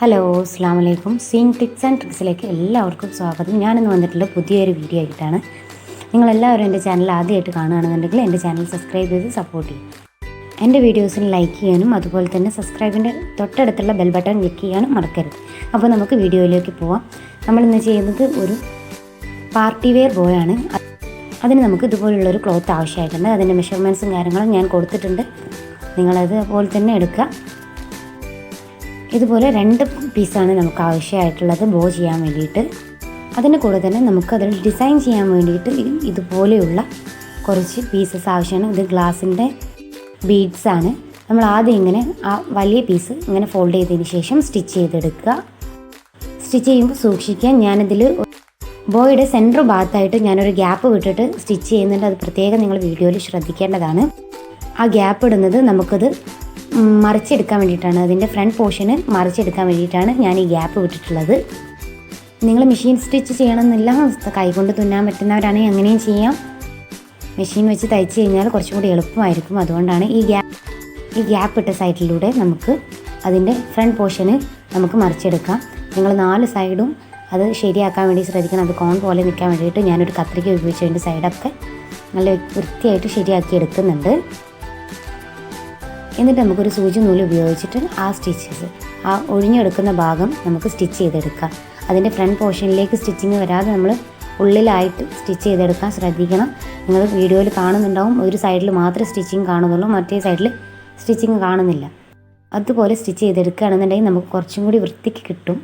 Hello അസ്സാം വലൈക്കും scene tips and ട്രിക്സിലേക്ക് എല്ലാവർക്കും സ്വാഗതം. ഞാനിന്ന് വന്നിട്ടുള്ള പുതിയൊരു വീഡിയോ ആയിട്ടാണ്. നിങ്ങളെല്ലാവരും എന്റെ ചാനൽ ആദ്യമായിട്ട് കാണുകയാണെന്നുണ്ടെങ്കിൽ എന്റെ ചാനൽ സബ്സ്ക്രൈബ് ചെയ്ത് സപ്പോർട്ട് ചെയ്യും. എന്റെ വീഡിയോസിന് ലൈക്ക് ചെയ്യാനും അതുപോലെ തന്നെ സബ്സ്ക്രൈബിന്റെ തൊട്ടടുത്തുള്ള ബെൽ ബട്ടൺ ക്ലിക്ക് ചെയ്യാനും മറക്കരുത്. അപ്പോൾ നമുക്ക് വീഡിയോയിലേക്ക് പോവാം. നമ്മളിന്ന് ചെയ്യുന്നത് ഒരു പാർട്ടി വെയർ ബോയാണ് അതിന് നമുക്ക് ഇതുപോലുള്ളൊരു ക്ലോത്ത് ആവശ്യമായിട്ടുണ്ട്. അതിന്റെ മെഷർമെന്റ്സും കാര്യങ്ങളും ഞാൻ കൊടുത്തിട്ടുണ്ട്. നിങ്ങളത് അതുപോലെ തന്നെ എടുക്കുക. ഇതുപോലെ രണ്ട് പീസാണ് നമുക്ക് ആവശ്യമായിട്ടുള്ളത് ബോ ചെയ്യാൻ വേണ്ടിയിട്ട്. അതിന് കൂടെ തന്നെ നമുക്ക് അതിൽ ഡിസൈൻ ചെയ്യാൻ വേണ്ടിയിട്ട് ഇതുപോലെയുള്ള കുറച്ച് പീസസ് ആവശ്യമാണ്. ഇത് ഗ്ലാസിന്റെ ബീഡ്സ് ആണ്. നമ്മൾ ആദ്യം ഇങ്ങനെ ആ വലിയ പീസ് ഇങ്ങനെ ഫോൾഡ് ചെയ്തതിന് ശേഷം സ്റ്റിച്ച് ചെയ്തെടുക്കുക. സ്റ്റിച്ച് ചെയ്യുമ്പോൾ സൂക്ഷിക്കാൻ ഞാനിതിൽ ബോയുടെ സെന്റർ ഭാഗത്തായിട്ട് ഞാനൊരു ഗ്യാപ്പ് വിട്ടിട്ട് സ്റ്റിച്ച് ചെയ്യുന്നുണ്ട്. അത് പ്രത്യേകം നിങ്ങൾ വീഡിയോയിൽ ശ്രദ്ധിക്കേണ്ടതാണ്. ആ ഗ്യാപ്പ് ഇടുന്നത് നമുക്കത് മറിച്ചെടുക്കാൻ വേണ്ടിയിട്ടാണ്. അതിന്റെ ഫ്രണ്ട് പോർഷന് മറിച്ചെടുക്കാൻ വേണ്ടിയിട്ടാണ് ഞാൻ ഈ ഗ്യാപ്പ് വിട്ടിട്ടുള്ളത്. നിങ്ങൾ മെഷീൻ സ്റ്റിച്ച് ചെയ്യണമെന്നില്ല. കൈകൊണ്ട് തുന്നാൻ പറ്റുന്നവരാണെങ്കിൽ അങ്ങനെയും ചെയ്യാം. മെഷീൻ വെച്ച് തയ്ച്ച് കഴിഞ്ഞാൽ കുറച്ചും കൂടി എളുപ്പമായിരിക്കും. അതുകൊണ്ടാണ് ഈ ഗ്യാപ്പ് ഈ ഗ്യാപ്പ് ഇട്ട സൈഡിലൂടെ നമുക്ക് അതിന്റെ ഫ്രണ്ട് പോർഷന് നമുക്ക് മറിച്ചെടുക്കാം. നിങ്ങൾ നാല് സൈഡും അത് ശരിയാക്കാൻ വേണ്ടി ശ്രദ്ധിക്കണം. അത് കോൺ പോലെ നിൽക്കാൻ വേണ്ടിയിട്ട് ഞാനൊരു കത്രിക ഉപയോഗിച്ച് അതിന്റെ സൈഡൊക്കെ നല്ല വൃത്തിയായിട്ട് ശരിയാക്കി എടുക്കുന്നുണ്ട്. എന്നിട്ട് നമുക്കൊരു സൂചി നൂൽ ഉപയോഗിച്ചിട്ട് ആ സ്റ്റിച്ചസ് ആ ഒഴിഞ്ഞെടുക്കുന്ന ഭാഗം നമുക്ക് സ്റ്റിച്ച് ചെയ്തെടുക്കാം. അതിന്റെ ഫ്രണ്ട് പോർഷനിലേക്ക് സ്റ്റിച്ചിങ് വരാതെ നമ്മൾ ഉള്ളിലായിട്ട് സ്റ്റിച്ച് ചെയ്തെടുക്കാൻ ശ്രദ്ധിക്കണം. നിങ്ങൾ വീഡിയോയിൽ കാണുന്നുണ്ടാവും ഒരു സൈഡിൽ മാത്രമേ സ്റ്റിച്ചിങ് കാണുന്നുള്ളൂ മറ്റേ സൈഡിൽ സ്റ്റിച്ചിങ് കാണുന്നില്ല. അതുപോലെ സ്റ്റിച്ച് ചെയ്തെടുക്കുകയാണെന്നുണ്ടെങ്കിൽ നമുക്ക് കുറച്ചും കൂടി വൃത്തിക്ക് കിട്ടും.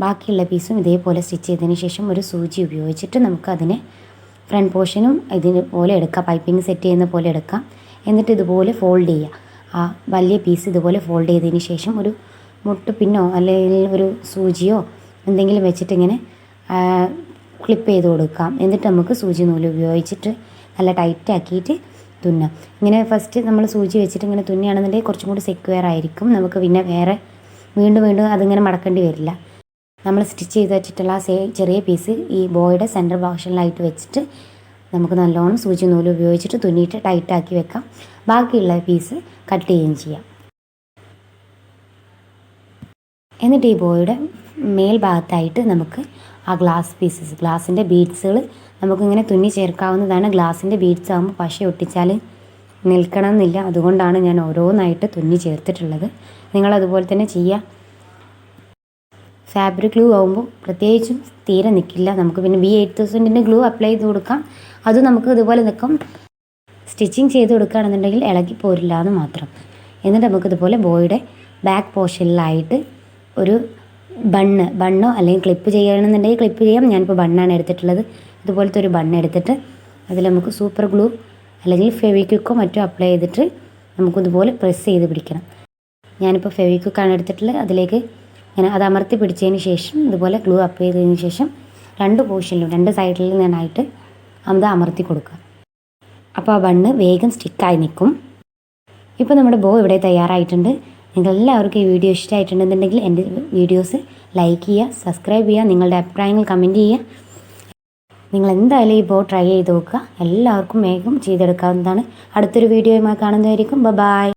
ബാക്കിയുള്ള പീസും ഇതേപോലെ സ്റ്റിച്ച് ചെയ്തതിന് ശേഷം ഒരു സൂചി ഉപയോഗിച്ചിട്ട് നമുക്ക് അതിനെ ഫ്രണ്ട് പോർഷനും ഇതിന് പോലെ എടുക്കാം. പൈപ്പിംഗ് സെറ്റ് ചെയ്യുന്ന പോലെ എടുക്കാം. എന്നിട്ട് ഇതുപോലെ ഫോൾഡ് ചെയ്യുക ആ വലിയ പീസ് ഇതുപോലെ ഫോൾഡ് ചെയ്തതിന് ശേഷം ഒരു മുട്ട് പിന്നോ അല്ലെങ്കിൽ ഒരു സൂചിയോ എന്തെങ്കിലും വെച്ചിട്ട് ഇങ്ങനെ ക്ലിപ്പ് ചെയ്ത് കൊടുക്കാം. എന്നിട്ട് നമുക്ക് സൂചി നൂൽ ഉപയോഗിച്ചിട്ട് നല്ല ടൈറ്റ് ആക്കിയിട്ട് തുന്നാം. ഇങ്ങനെ ഫസ്റ്റ് നമ്മൾ സൂചി വെച്ചിട്ട് ഇങ്ങനെ തുന്നിയാണെന്നുണ്ടെങ്കിൽ കുറച്ചും കൂടി സെക്യൂർ ആയിരിക്കും. നമുക്ക് പിന്നെ വേറെ വീണ്ടും വീണ്ടും അതിങ്ങനെ മടക്കേണ്ടി വരില്ല. നമ്മൾ സ്റ്റിച്ച് ചെയ്ത് വെച്ചിട്ടുള്ള ആ ചെറിയ പീസ് ഈ ബോയുടെ സെന്റർ പോർഷനിലായിട്ട് വെച്ചിട്ട് നമുക്ക് നല്ലോണം സൂചി നൂൽ ഉപയോഗിച്ചിട്ട് തുന്നിയിട്ട് ടൈറ്റാക്കി വെക്കാം. ബാക്കിയുള്ള പീസ് കട്ട് ചെയ്യുകയും ചെയ്യാം. എന്നിട്ട് ഈ ബോയുടെ മേൽഭാഗത്തായിട്ട് നമുക്ക് ആ ഗ്ലാസ് പീസസ് ഗ്ലാസിന്റെ ബീഡ്സുകൾ നമുക്കിങ്ങനെ തുന്നി ചേർക്കാവുന്നതാണ്. ഗ്ലാസിന്റെ ബീഡ്സ് ആകുമ്പോൾ പശ ഒട്ടിച്ചാൽ നിൽക്കണമെന്നില്ല. അതുകൊണ്ടാണ് ഞാൻ ഓരോന്നായിട്ട് തുന്നി ചേർത്തിട്ടുള്ളത്. നിങ്ങളതുപോലെ തന്നെ ചെയ്യുക ഫാബ്രിക് ഗ്ലൂ ആകുമ്പോൾ പ്രത്യേകിച്ചും തീരെ നിൽക്കില്ല നമുക്ക് പിന്നെ ബി എയ്റ്റ് തൗസൻഡിന്റെ ഗ്ലൂ അപ്ലൈ ചെയ്ത് കൊടുക്കാം. അത് നമുക്ക് ഇതുപോലെ നിൽക്കും. സ്റ്റിച്ചിങ് ചെയ്ത് കൊടുക്കുകയാണെന്നുണ്ടെങ്കിൽ ഇളകി പോരില്ല എന്ന് മാത്രം. എന്നിട്ട് നമുക്ക് ഇതുപോലെ ബോയുടെ ബാക്ക് പോർഷനിലായിട്ട് ഒരു ബണ്ണ് ബണ്ണോ അല്ലെങ്കിൽ ക്ലിപ്പ് ചെയ്യണമെന്നുണ്ടെങ്കിൽ ക്ലിപ്പ് ചെയ്യാം. ഞാനിപ്പോൾ ബണ്ണാണ് എടുത്തിട്ടുള്ളത്. ഇതുപോലത്തെ ഒരു ബണ്ണ് എടുത്തിട്ട് അതിൽ നമുക്ക് സൂപ്പർ ഗ്ലൂ അല്ലെങ്കിൽ ഫെവിക്വിക്കോ മറ്റോ അപ്ലൈ ചെയ്തിട്ട് നമുക്കിതുപോലെ പ്രസ് ചെയ്ത് പിടിക്കണം. ഞാനിപ്പോൾ ഫെവിക്വിക്കാണ് എടുത്തിട്ടുള്ളത്. അതിലേക്ക് ഞാൻ അത് അമർത്തി പിടിച്ചതിന് ശേഷം ഇതുപോലെ ഗ്ലൂ അപ്ലൈ ചെയ്തതിന് ശേഷം രണ്ട് പോർഷനിലും രണ്ട് സൈഡിലും നിന്നായിട്ട് അത് അമർത്തി കൊടുക്കുക. അപ്പോൾ ആ ബണ്ണ് വേഗം സ്റ്റിക്കായി നിൽക്കും. ഇപ്പോൾ നമ്മുടെ ബോ ഇവിടെ തയ്യാറായിട്ടുണ്ട്. നിങ്ങൾ എല്ലാവർക്കും ഈ വീഡിയോ ഇഷ്ടമായിട്ടുണ്ടെന്നുണ്ടെങ്കിൽ എന്റെ വീഡിയോസ് ലൈക്ക് ചെയ്യുക സബ്സ്ക്രൈബ് ചെയ്യുക നിങ്ങളുടെ അഭിപ്രായങ്ങൾ കമന്റ് ചെയ്യുക. നിങ്ങൾ എന്തായാലും ഈ ബോ ട്രൈ ചെയ്ത് നോക്കുക. എല്ലാവർക്കും വേഗം ചെയ്തെടുക്കാവുന്നതാണ്. അടുത്തൊരു വീഡിയോയുമായി കാണുന്നതായിരിക്കും. ബൈ